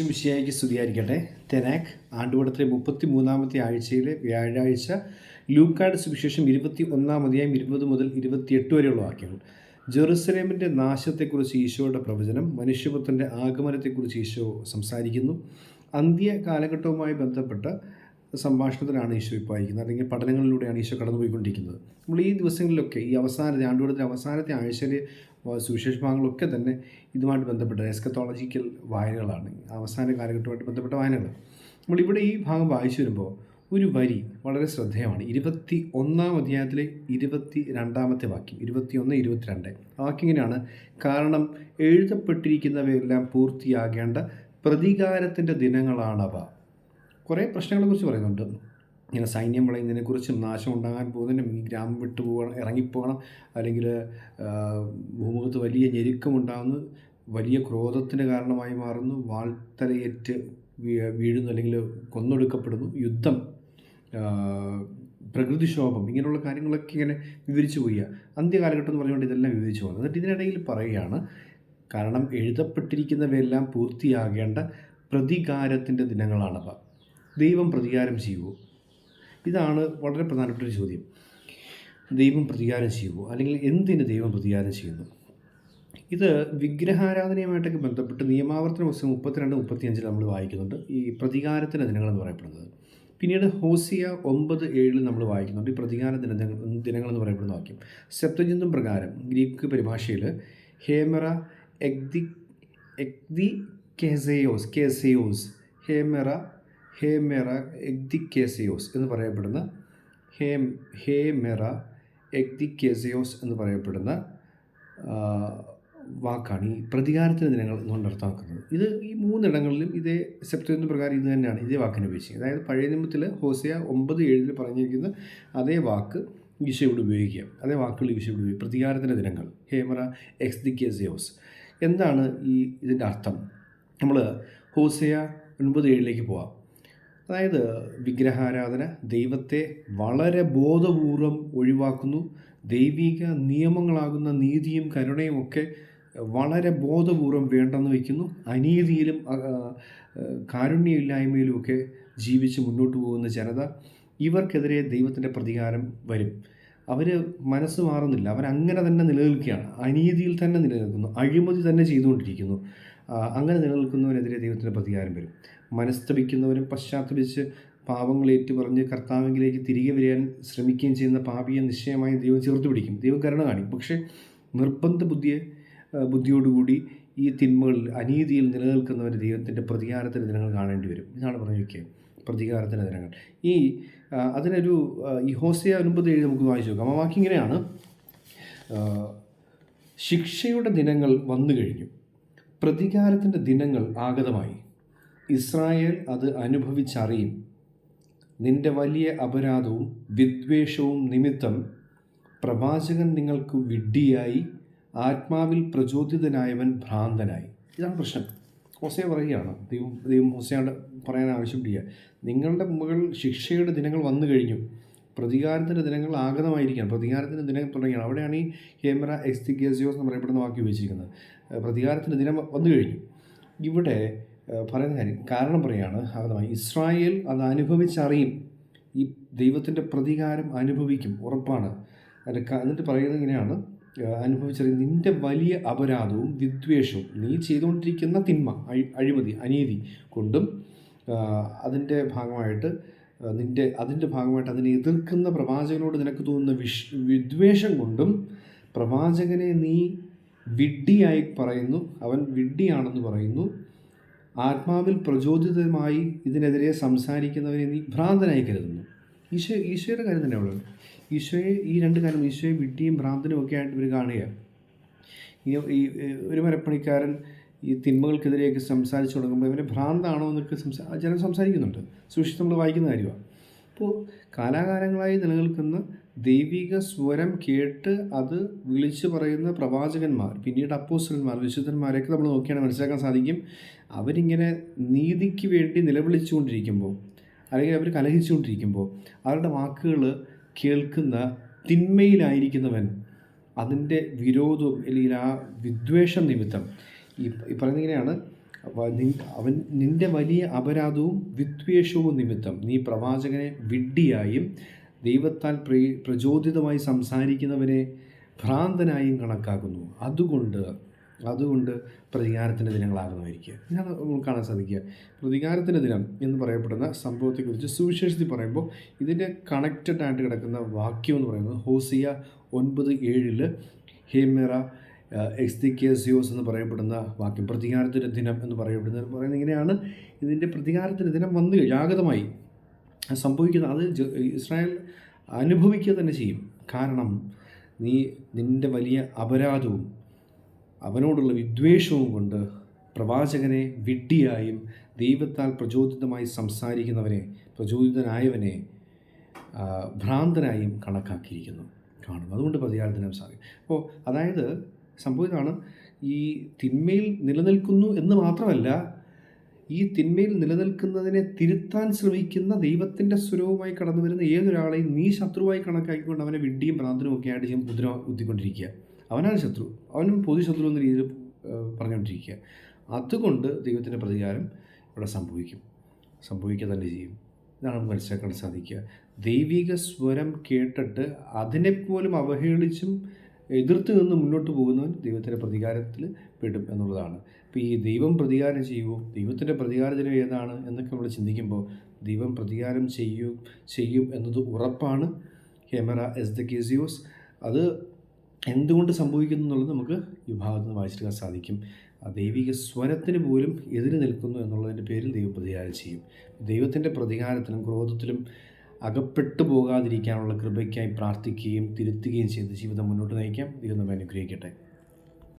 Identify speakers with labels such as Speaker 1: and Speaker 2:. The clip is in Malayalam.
Speaker 1: വിഷയായിക്ക് സ്തുതിയായിരിക്കട്ടെ. തെനാക് ആണ്ടുവടത്തിലെ മുപ്പത്തി മൂന്നാമത്തെ ആഴ്ചയിലെ വ്യാഴാഴ്ച ലൂക്കാട് സുവിശേഷം ഇരുപത്തി ഒന്നാം അധ്യായം ഇരുപത് മുതൽ ഇരുപത്തിയെട്ട് വരെയുള്ള വാക്യങ്ങൾ. ജെറുസലേമിന്റെ നാശത്തെക്കുറിച്ച് ഈശോയുടെ പ്രവചനം മനുഷ്യപുത്രന്റെ ആഗമനത്തെക്കുറിച്ച് ഈശോ സംസാരിക്കുന്നു. അന്ത്യ കാലഘട്ടവുമായി ബന്ധപ്പെട്ട സംഭാഷണത്തിലാണ് ഈശോ ഇപ്പോൾ അല്ലെങ്കിൽ പഠനങ്ങളിലൂടെയാണ് ഈശോ കടന്നുപോയിക്കൊണ്ടിരിക്കുന്നത്. നമ്മൾ ഈ ദിവസങ്ങളിലൊക്കെ ഈ അവസാനത്തെ ആണ്ടുകൂടത്തിന്റെ അവസാനത്തെ ആഴ്ചയിലെ സുവിശേഷ ഭാഗങ്ങളൊക്കെ തന്നെ ഇതുമായിട്ട് ബന്ധപ്പെട്ട എസ്കത്തോളജിക്കൽ വായനകളാണ്. അവസാന കാലഘട്ടമായിട്ട് ബന്ധപ്പെട്ട വായനകൾ. നമ്മളിവിടെ ഈ ഭാഗം വായിച്ചു വരുമ്പോൾ ഒരു വരി വളരെ ശ്രദ്ധേയമാണ്. ഇരുപത്തി ഒന്നാം അധ്യായത്തിലെ ഇരുപത്തി രണ്ടാമത്തെ വാക്യം ഇരുപത്തി ഒന്ന് ഇരുപത്തിരണ്ട് വാക്യം ഇങ്ങനെയാണ്. കാരണം എഴുതപ്പെട്ടിരിക്കുന്നവയെല്ലാം പൂർത്തിയാകേണ്ട പ്രതികാരത്തിന്റെ ദിനങ്ങളാണവ. കുറേ പ്രശ്നങ്ങളെക്കുറിച്ച് പറയുന്നുണ്ട്. ഇങ്ങനെ സൈന്യം വളയുന്നതിനെക്കുറിച്ചും നാശം ഉണ്ടാകാൻ പോകുന്നതിനും ഈ ഗ്രാമം വിട്ടു പോകണം ഇറങ്ങിപ്പോകണം അല്ലെങ്കിൽ ഭൂമുഖത്ത് വലിയ ഞെരുക്കമുണ്ടാകുന്നു വലിയ ക്രോധത്തിന് കാരണമായി മാറുന്നു വാൾത്തലയേറ്റ് വീഴുന്നു അല്ലെങ്കിൽ കൊന്നൊടുക്കപ്പെടുന്നു യുദ്ധം പ്രകൃതിക്ഷോഭം ഇങ്ങനെയുള്ള കാര്യങ്ങളൊക്കെ ഇങ്ങനെ വിവരിച്ചു പോവുക അന്ത്യകാലഘട്ടം എന്ന് പറഞ്ഞുകൊണ്ട് ഇതെല്ലാം വിവരിച്ചു പോകുന്നത് എന്നിട്ട് ഇതിനിടയിൽ പറയുകയാണ് കാരണം എഴുതപ്പെട്ടിരിക്കുന്നവയെല്ലാം പൂർത്തിയാകേണ്ട പ്രതികാരത്തിന്റെ ദിനങ്ങളാണവ. ദൈവം പ്രതികാരം ചെയ്യുമോ ഇതാണ് വളരെ പ്രധാനപ്പെട്ട ഒരു ചോദ്യം. ദൈവം പ്രതികാരം ചെയ്യുമോ അല്ലെങ്കിൽ എന്തിന് ദൈവം പ്രതികാരം ചെയ്യുന്നു? ഇത് വിഗ്രഹാരാധനയുമായിട്ടൊക്കെ ബന്ധപ്പെട്ട് നിയമാവർത്തന പുസ്തകം മുപ്പത്തിരണ്ട് മുപ്പത്തിയഞ്ചിൽ നമ്മൾ വായിക്കുന്നുണ്ട്. ഈ പ്രതികാരത്തിന്റെ ദിനങ്ങളെന്ന് പറയപ്പെടുന്നത്. പിന്നീട് ഹോസിയ ഒമ്പത് ഏഴിൽ നമ്മൾ വായിക്കുന്നുണ്ട്. ഈ പ്രതികാര ദിന ദിനങ്ങളെന്ന് പറയപ്പെടുന്ന വാക്യം. സെപ്തജിന്തും പ്രകാരം ഗ്രീക്ക് പരിഭാഷയിൽ ഹേമറ എഗ്ദി എഗ്ദി കെസയോസ് കെസയോസ് ഹേമറ ഹേമെറ എഗ്ദിക്കേസിയോസ് എന്ന് പറയപ്പെടുന്ന ഹേം ഹേമെറ എഗ്ദിക്കേസിയോസ് എന്ന് പറയപ്പെടുന്ന വാക്കാണ് ഈ പ്രതികാരത്തിന് ദിനങ്ങൾ എന്നുകൊണ്ട് അർത്ഥമാക്കുന്നത്. ഇത് ഈ മൂന്നിടങ്ങളിലും ഇതേ സെപ്റ്റംബർ പ്രകാരം ഇത് തന്നെയാണ് ഇതേ വാക്കിനെ ഉപയോഗിച്ചത് അതായത് പഴയ നിയമത്തിൽ ഹോസിയ ഒമ്പത് ഏഴിൽ പറഞ്ഞിരിക്കുന്ന അതേ വാക്ക് വിഷയോട് ഉപയോഗിക്കുക. അതേ വാക്കുകൾ ഇവിടെ ഉപയോഗിക്കുക. പ്രതികാരത്തിന്റെ ദിനങ്ങൾ. ഹേമറ എക്സ്ദിക്കേസിയോസ് എന്താണ് ഈ ഇതിന്റെ അർത്ഥം? നമ്മൾ ഹോസിയ ഒൻപത് ഏഴിലേക്ക് പോവാം. അതായത് വിഗ്രഹാരാധന ദൈവത്തെ വളരെ ബോധപൂർവം ഒഴിവാക്കുന്നു. ദൈവിക നിയമങ്ങളാകുന്ന നീതിയും കരുണയും ഒക്കെ വളരെ ബോധപൂർവം വേണ്ടെന്ന് വയ്ക്കുന്നു. അനീതിയിലും കാരുണ്യമില്ലായ്മയിലും ഒക്കെ ജീവിച്ച് മുന്നോട്ട് പോകുന്ന ജനത ഇവർക്കെതിരെ ദൈവത്തിന്റെ പ്രതികാരം വരും. അവർ മനസ്സ് മാറുന്നില്ല. അവരങ്ങനെ തന്നെ നിലനിൽക്കുകയാണ്. അനീതിയിൽ തന്നെ നിലനിൽക്കുന്നു. അഴിമതി തന്നെ ചെയ്തുകൊണ്ടിരിക്കുന്നു. അങ്ങനെ നിലനിൽക്കുന്നവനെതിരെ ദൈവത്തിന്റെ പ്രതികാരം വരും. മനസ്തപിക്കുന്നവരും പശ്ചാത്തപിച്ച് പാപങ്ങൾ ഏറ്റുപറഞ്ഞ് കർത്താവിലേക്ക് തിരികെ വരാൻ ശ്രമിക്കുകയും ചെയ്യുന്ന പാപിയെ നിശ്ചയമായി ദൈവം ചേർത്ത് പിടിക്കും. ദൈവം കരുണ കാണിക്കും. പക്ഷേ നിർബന്ധ ബുദ്ധിയെ ബുദ്ധിയോടുകൂടി ഈ തിന്മകളിൽ അനീതിയിൽ നിലനിൽക്കുന്നവർ ദൈവത്തിന്റെ പ്രതികാരത്തിന്റെ ദിനങ്ങൾ കാണേണ്ടി വരും. ഇതാണ് പറഞ്ഞിരിക്കുക പ്രതികാരത്തിന്റെ ദിനങ്ങൾ. ഈ അതിനൊരു ഈ ഹോസിയ ഒൻപത് നമുക്ക് വായിച്ചു നോക്കാം. ആ വാക്കിങ്ങനെയാണ് ശിക്ഷയുടെ ദിനങ്ങൾ വന്നു കഴിഞ്ഞു. പ്രതികാരത്തിന്റെ ദിനങ്ങൾ ആഗതമായി. ഇസ്രായേൽ അത് അനുഭവിച്ചറിയും. നിന്റെ വലിയ അപരാധവും വിദ്വേഷവും നിമിത്തം പ്രവാചകൻ നിങ്ങൾക്ക് വിഡ്ഢിയായി ആത്മാവിൽ പ്രചോദിതനായവൻ ഭ്രാന്തനായി. ഇതാണ് പ്രശ്നം. ഹോസയ പറയുകയാണ്. ദൈവം ദൈവം ഹോസയോട് പറയാൻ ആവശ്യപ്പെടുക നിങ്ങളുടെ മുകൾ ശിക്ഷയുടെ ദിനങ്ങൾ വന്നു കഴിഞ്ഞു. പ്രതികാരത്തിന്റെ ദിനങ്ങൾ ആഗതമായിരിക്കുകയാണ്. പ്രതികാരത്തിന്റെ ദിനം തുടങ്ങിയാണ്. അവിടെയാണ് ഈ ഹേമറ എക്സ്തിഗേസിയോസ് എന്ന് പറയപ്പെടുന്ന വാക്ക് ഉപയോഗിച്ചിരിക്കുന്നത്. പ്രതികാരത്തിന്റെ ദിനം വന്നു കഴിഞ്ഞു. ഇവിടെ പറയുന്ന കാര്യം കാരണം പറയുകയാണ് ആഗതമായി. ഇസ്രായേൽ അത് അനുഭവിച്ചറിയും. ഈ ദൈവത്തിന്റെ പ്രതികാരം അനുഭവിക്കും. ഉറപ്പാണ്. എന്നിട്ട് പറയുന്നത് ഇങ്ങനെയാണ്. അനുഭവിച്ചറിയും. നിന്റെ വലിയ അപരാധവും വിദ്വേഷവും നീ ചെയ്തുകൊണ്ടിരിക്കുന്ന തിന്മ അഴിമതി അനീതി കൊണ്ടും അതിന്റെ ഭാഗമായിട്ട് നിന്റെ അതിന്റെ ഭാഗമായിട്ട് അതിനെ എതിർക്കുന്ന പ്രവാചകനോട് നിനക്ക് തോന്നുന്ന വിഷ് വിദ്വേഷം കൊണ്ടും പ്രവാചകനെ നീ വിഡ്ഢിയായി പറയുന്നു അവൻ വിഡ്ഢിയാണെന്ന് പറയുന്നു. ആത്മാവിൽ പ്രചോദിതമായി ഇതിനെതിരെ സംസാരിക്കുന്നവരെ നീ ഭ്രാന്തനായി കരുതുന്നു. ഈശോ ഈശോയുടെ കാര്യം തന്നെ ഉള്ളത് ഈശോയെ ഈ രണ്ട് കാര്യം ഈശോയെ വിഡ്ഢിയും ഭ്രാന്തനും ഒക്കെ ആയിട്ട് ഇവർ കാണുകയാണ്. ഈ ഒരു മരപ്പണിക്കാരൻ ഈ തിന്മകൾക്കെതിരെയൊക്കെ സംസാരിച്ചു തുടങ്ങുമ്പോൾ ഇവരെ ഭ്രാന്താണോ എന്നൊക്കെ സംസാ ജനം സംസാരിക്കുന്നുണ്ട്. സൂക്ഷിച്ച് നമ്മൾ വായിക്കുന്ന കാര്യമാണ്. അപ്പോൾ കാലാകാലങ്ങളായി നിലനിൽക്കുന്ന ദൈവിക സ്വരം കേട്ട് അത് വിളിച്ചു പറയുന്ന പ്രവാചകന്മാർ പിന്നീട് അപ്പോസ്റ്റന്മാർ വിശുദ്ധന്മാരെയൊക്കെ നമ്മൾ നോക്കിയാണ് മനസ്സിലാക്കാൻ സാധിക്കും. അവരിങ്ങനെ നീതിക്ക് വേണ്ടി നിലവിളിച്ചുകൊണ്ടിരിക്കുമ്പോൾ അല്ലെങ്കിൽ അവർ കലഹിച്ചുകൊണ്ടിരിക്കുമ്പോൾ അവരുടെ വാക്കുകൾ കേൾക്കുന്ന തിന്മയിലായിരിക്കുന്നവൻ അതിന്റെ വിരോധവും അല്ലെങ്കിൽ ആ വിദ്വേഷം നിമിത്തം ഈ പറയുന്നത് ഇങ്ങനെയാണ് അവൻ നിന്റെ വലിയ അപരാധവും വിദ്വേഷവും നിമിത്തം നീ പ്രവാചകനെ വിഡ്ഢിയായും ദൈവത്താൽ പ്ര പ്രചോദിതമായി സംസാരിക്കുന്നവനെ ഭ്രാന്തനായും കണക്കാക്കുന്നു. അതുകൊണ്ട് അതുകൊണ്ട് പ്രതികാരത്തിന്റെ ദിനങ്ങളാകുന്നതായിരിക്കുക. ഇതാണ് നമുക്ക് കാണാൻ സാധിക്കുക. പ്രതികാരത്തിന്റെ ദിനം എന്ന് പറയപ്പെടുന്ന സംഭവത്തെക്കുറിച്ച് സുവിശേഷത്തിൽ പറയുമ്പോൾ ഇതിന്റെ കണക്റ്റഡ് ആയിട്ട് കിടക്കുന്ന വാക്യം എന്ന് പറയുന്നത് ഹോസിയ ഒൻപത് ഏഴിൽ ഹേമെറ എക്സ്തിക്കേസിയോസ് എന്ന് പറയപ്പെടുന്ന വാക്യം പ്രതികാരത്തിന്റെ ദിനം എന്ന് പറയപ്പെടുന്നത് പറയുന്നത് ഇങ്ങനെയാണ്. ഇതിന്റെ പ്രതികാരത്തിന്റെ ദിനം വന്നു ജാഗതമായി സംഭവിക്കുന്ന അത് ഇസ്രായേൽ അനുഭവിക്കുക തന്നെ ചെയ്യും. കാരണം നീ നിന്റെ വലിയ അപരാധവും അവനോടുള്ള വിദ്വേഷവും കൊണ്ട് പ്രവാചകനെ വിഡ്ഢിയായും ദൈവത്താൽ പ്രചോദിതമായി സംസാരിക്കുന്നവനെ പ്രചോദിതനായവനെ ഭ്രാന്തനായും കണക്കാക്കിയിരിക്കുന്നു. കാണുന്നു. അതുകൊണ്ട് പ്രതികാരത്തിനും സാധിക്കും അപ്പോൾ അതായത് സംഭവിച്ചതാണ് ഈ തിന്മയിൽ നിലനിൽക്കുന്നു എന്ന് മാത്രമല്ല ഈ തിന്മയിൽ നിലനിൽക്കുന്നതിനെ തിരുത്താൻ ശ്രമിക്കുന്ന ദൈവത്തിന്റെ സ്വരവുമായി കടന്നു വരുന്ന ഏതൊരാളെയും നീ ശത്രുവായി കണക്കാക്കിക്കൊണ്ട് അവനെ വിഡ്ഢിയും ഭ്രാന്തനും ഒക്കെ ആയിട്ട് ചെയ്യും മുദ്ര ഉദ്ധിക്കൊണ്ടിരിക്കുക അവനാണ് ശത്രു. അവനും പൊതു ശത്രു എന്ന രീതിയിൽ പറഞ്ഞുകൊണ്ടിരിക്കുക. അതുകൊണ്ട് ദൈവത്തിന്റെ പ്രതികാരം ഇവിടെ സംഭവിക്കും. സംഭവിക്കുക തന്നെ ചെയ്യും. ഇതാണ് നമുക്ക് മനസ്സിലാക്കാൻ സാധിക്കുക. ദൈവിക സ്വരം കേട്ടിട്ട് അതിനെപ്പോലും അവഹേളിച്ചും എതിർത്ത് നിന്ന് മുന്നോട്ട് പോകുന്നവൻ ദൈവത്തിന്റെ പ്രതികാരത്തിൽ പെടും എന്നുള്ളതാണ്. അപ്പോൾ ഈ ദൈവം പ്രതികാരം ചെയ്യുമോ ദൈവത്തിന്റെ പ്രതികാരത്തിന് ഏതാണ് എന്നൊക്കെ നമ്മൾ ചിന്തിക്കുമ്പോൾ ദൈവം പ്രതികാരം ചെയ്യും ചെയ്യും എന്നത് ഉറപ്പാണ്. ഹെമറ എസ് ദ കേസിയോസ് അത് എന്തുകൊണ്ട് സംഭവിക്കുന്നു എന്നുള്ളത് നമുക്ക് ഈ ഭാഗത്ത് നിന്ന് വായിച്ചെടുക്കാൻ സാധിക്കും. ആ ദൈവിക സ്വരത്തിന് പോലും എതിര് നിൽക്കുന്നു എന്നുള്ളതിന്റെ പേരിൽ ദൈവം പ്രതികാരം ചെയ്യും. ദൈവത്തിന്റെ പ്രതികാരത്തിലും ക്രോധത്തിലും അകപ്പെട്ടു പോകാതിരിക്കാനുള്ള കൃപയ്ക്കായി പ്രാർത്ഥിക്കുകയും തിരുത്തുകയും ചെയ്ത് ജീവിതം മുന്നോട്ട് നയിക്കാം. ദൈവം അനുഗ്രഹിക്കട്ടെ.